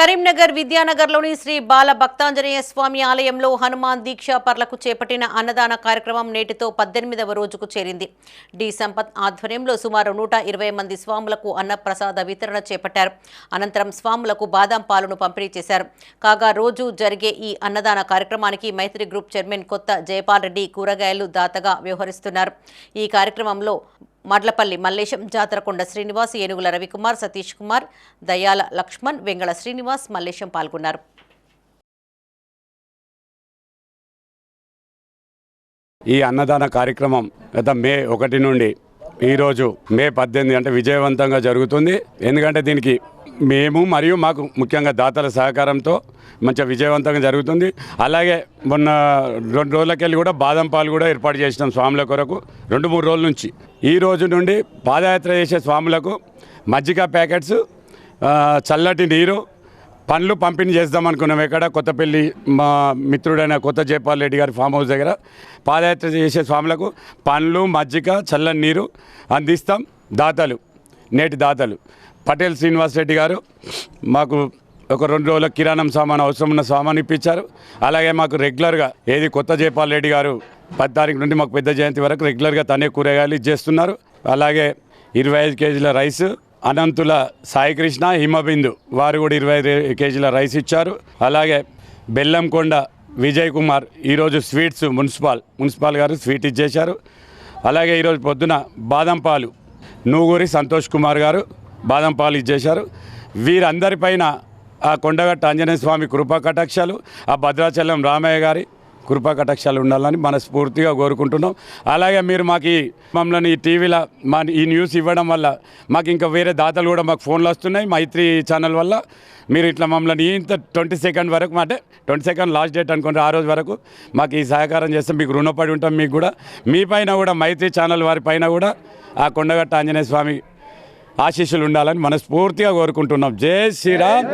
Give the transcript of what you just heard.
కరీంనగర్ విద్యానగర్లోని శ్రీ బాల భక్తాంజనేయ స్వామి ఆలయంలో హనుమాన్ దీక్షా పర్లకు చేపట్టిన అన్నదాన కార్యక్రమం నేటితో పద్దెనిమిదవ రోజుకు చేరింది. డి సంపత్ ఆధ్వర్యంలో సుమారు నూట ఇరవై మంది స్వాములకు అన్నప్రసాద వితరణ చేపట్టారు. అనంతరం స్వాములకు బాదాం పాలును పంపిణీ చేశారు. కాగా రోజు జరిగే ఈ అన్నదాన కార్యక్రమానికి మైత్రి గ్రూప్ చైర్మన్ కొత్త జయపాల్ రెడ్డి కూరగాయలు దాతగా వ్యవహరిస్తున్నారు. ఈ కార్యక్రమంలో మడ్లపల్లి మల్లేశం జాతరకొండ శ్రీనివాస్ ఏనుగుల రవికుమార్ సతీష్ కుమార్ దయాల లక్ష్మణ్ వెంగళ శ్రీనివాస్ మల్లేశం పాల్గొన్నారు. ఈ అన్నదాన కార్యక్రమం గత మే ఒకటి నుండి ఈరోజు మే పద్దెనిమిది అంటే విజయవంతంగా జరుగుతుంది. ఎందుకంటే దీనికి మేము మరియు మాకు ముఖ్యంగా దాతల సహకారంతో మంచిగా విజయవంతంగా జరుగుతుంది. అలాగే మొన్న రెండు రోజులకెళ్ళి కూడా బాదం పాలు కూడా ఏర్పాటు చేసినాం స్వాముల కొరకు. రెండు మూడు రోజుల నుంచి. ఈ రోజు నుండి పాదయాత్ర చేసే స్వాములకు మజ్జిగ ప్యాకెట్స్ చల్లటి నీరు పండ్లు పంపిణీ చేద్దాం అనుకున్నాం. ఎక్కడ? కొత్తపల్లి మా మిత్రుడైన కొత్త జయపాల్ రెడ్డి గారి ఫామ్ హౌస్ దగ్గర. పాదయాత్ర చేసే స్వాములకు పండ్లు మజ్జిగ చల్లని నీరు అందిస్తాం. దాతలు నేటి దాతలు. పటేల్ శ్రీనివాస్ రెడ్డి గారు మాకు ఒక రెండు రోజుల కిరాణం సామాన్ అవసరం ఉన్న సామాన్ ఇప్పించారు. అలాగే మాకు రెగ్యులర్గా ఏది కొత్త జయపాల్ రెడ్డి గారు పది తారీఖు నుండి మాకు పెద్ద జయంతి వరకు రెగ్యులర్గా తనే కూరగాయలు ఇచ్చేస్తున్నారు. అలాగే ఇరవై ఐదు కేజీల రైస్ అనంతుల సాయికృష్ణ హిమబిందు. వారు కూడా ఇరవై ఐదు కేజీల రైస్ ఇచ్చారు. అలాగే బెల్లంకొండ విజయ్ కుమార్ ఈరోజు స్వీట్స్ మున్సిపాల్ మున్సిపాల్ గారు స్వీట్ ఇచ్చేశారు. అలాగే ఈరోజు పొద్దున బాదం పాలు నూగూరి సంతోష్ కుమార్ గారు బాదం పాలు ఇచ్చేశారు. వీరందరిపైన ఆ కొండగట్ట ఆంజనేయ స్వామి కృపా కటాక్షాలు ఆ భద్రాచలం రామయ్య గారి కృపా కటాక్షాలు ఉండాలని మనస్ఫూర్తిగా కోరుకుంటున్నాం. అలాగే మీరు మాకు ఈ మమ్మల్ని ఈ టీవీలో మా ఈ న్యూస్ ఇవ్వడం వల్ల మాకు ఇంకా వేరే దాతలు కూడా మాకు ఫోన్లు వస్తున్నాయి మైత్రి ఛానల్ వల్ల. మీరు ఇట్లా మమ్మల్ని ఇంత ట్వంటీ సెకండ్ వరకు అంటే ట్వంటీ సెకండ్ లాస్ట్ డేట్ అనుకుంటే ఆ రోజు వరకు మాకు ఈ సహకారం చేస్తే మీకు రుణపడి ఉంటాం మీకు కూడా. మీ పైన కూడా మైత్రి ఛానల్ వారి పైన కూడా ఆ కొండగట్ట ఆంజనేయ స్వామి ఆశీస్సులు ఉండాలని మనస్ఫూర్తిగా కోరుకుంటున్నాం. జై శ్రీరామ్.